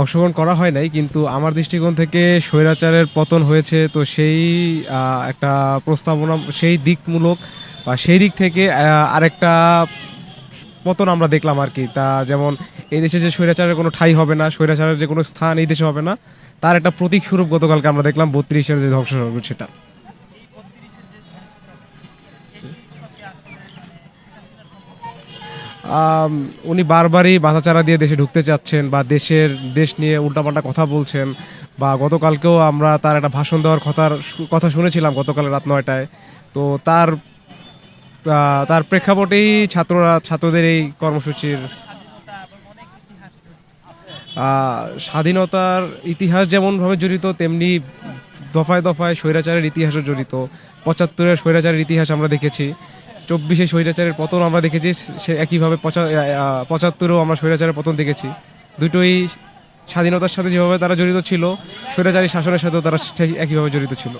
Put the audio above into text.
অংশগ্রহণ করা হয় নাই কিন্তু আমার দৃষ্টিকোণ থেকে স্বৈরাচারের পতন হয়েছে তো সেই একটা প্রস্তাবনা সেই দিকমূলক বা সেই দিক থেকে আরেকটা পতন আমরা দেখলাম আর কি। তা যেমন এই দেশে যে স্বৈরাচারের কোনো ঠাই হবে না স্বৈরাচারের যে কোনো স্থান এই দেশে হবে না তার একটা প্রতীক স্বরূপ গতকালকে আমরা দেখলাম বত্রিশের যে ধ্বংস সেটা। উনি বারবারই বাধাচারা দিয়ে দেশে ঢুকতে চাচ্ছেন বা দেশের, দেশ নিয়ে উল্টাপাল্টা কথা বলছেন বা গতকালকেও আমরা তার একটা ভাষণ দেওয়ার কথার কথা শুনেছিলাম গতকাল রাত নয়টায়। তো তার তার প্রেক্ষাপটেই ছাত্ররা, ছাত্রদের এই কর্মসূচির স্বাধীনতার ইতিহাস যেমনভাবে জড়িত, তেমনি দফায় দফায় স্বৈরাচারের ইতিহাসও জড়িত। পঁচাত্তরের স্বৈরাচারের ইতিহাস আমরা দেখেছি। চব্বিশে স্বৈরাচারের পতন আমরা দেখেছি, সে একইভাবে পঁচাত্তরেও আমরা স্বৈরাচারের পতন দেখেছি। দুটোই স্বাধীনতার সাথে যেভাবে তারা জড়িত ছিল, স্বৈরাচারী শাসনের সাথেও তারা একইভাবে জড়িত ছিল।